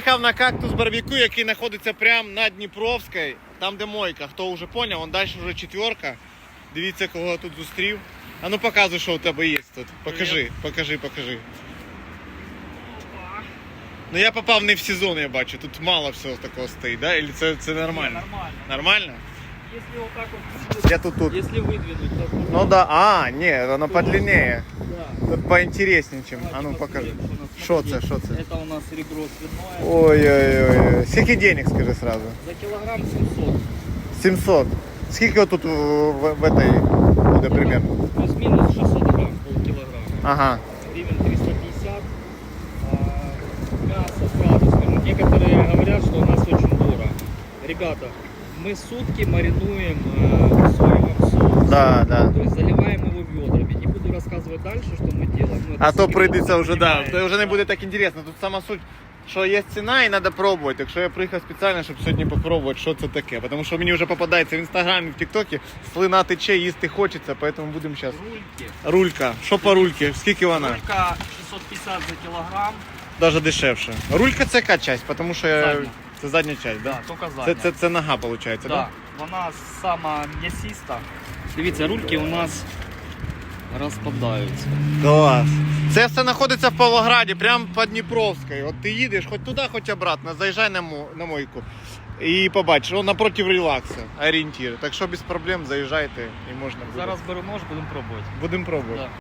Їхав на кактус барбекю, який знаходиться прямо на Дніпровській, там де мойка. Хто вже поняв, он далі вже четверка. Дивіться, кого я тут зустрів. А ну показуй, що у тебе є тут. Покажи, покажи, покажи. Ну я попав не в сезон, я бачу. Тут мало всього такого стоїть, да? Или це, це нормально? Нормально. Нормально? Если вот так вот, Я тут тут. если выдвинуть, то Ну да, а, ні, воно подлиннее. да. Тут поінтересніше, чим. А ну Давайте покажи. посмотрим, что Що у нас. це, що це? Это у нас ребро свиное. Ой-ой-ой. Скільки денег, скажи сразу? За килограмм 700. 700. Скільки тут в, в, в этой буде примерно? Плюс-минус 600 грамм, полкилограмма. Ага. Гривен 350. А, мясо сразу скажу. Некоторые говорят, что у нас очень дорого. Ребята, мы сутки маринуем э, в соевом соусе. Да, да. То есть заливаем его ведрами. Не буду рассказывать дальше, что мы делаем. Ну, это А то секрет, прийдеться кто вже, да, понимает. то вже не буде так інтересно. Тут сама суть, що є ціна і треба пробувати. Якщо я приїхав спеціально, щоб сьогодні попробувати, що це таке. Тому що мені вже попадається в інстаграмі, в тіктокі, слина тече, їсти хочеться, тому будемо зараз. Рульки. Рулька. Що по рульки? Скільки вона? Рулька 650 за килограмм. Даже дешевше. Рулька це яка часть, тому що я... Задня. це задня часть, Да, да? только Це, задня. це, це нога, виходить, да. да? Вона сама м'ясиста. Дивіться, рульки у нас розпадаються. Клас. Це все знаходиться в Павлограді, прямо по Дніпровській. От ти їдеш хоч туди, хоч обратно, заїжджай на, мо- на мойку. І побачиш, он напротив релакса, орієнтір. Так що без проблем заїжджайте і можна буде. Зараз беру нож, будемо пробувати. Будемо пробувати. Да.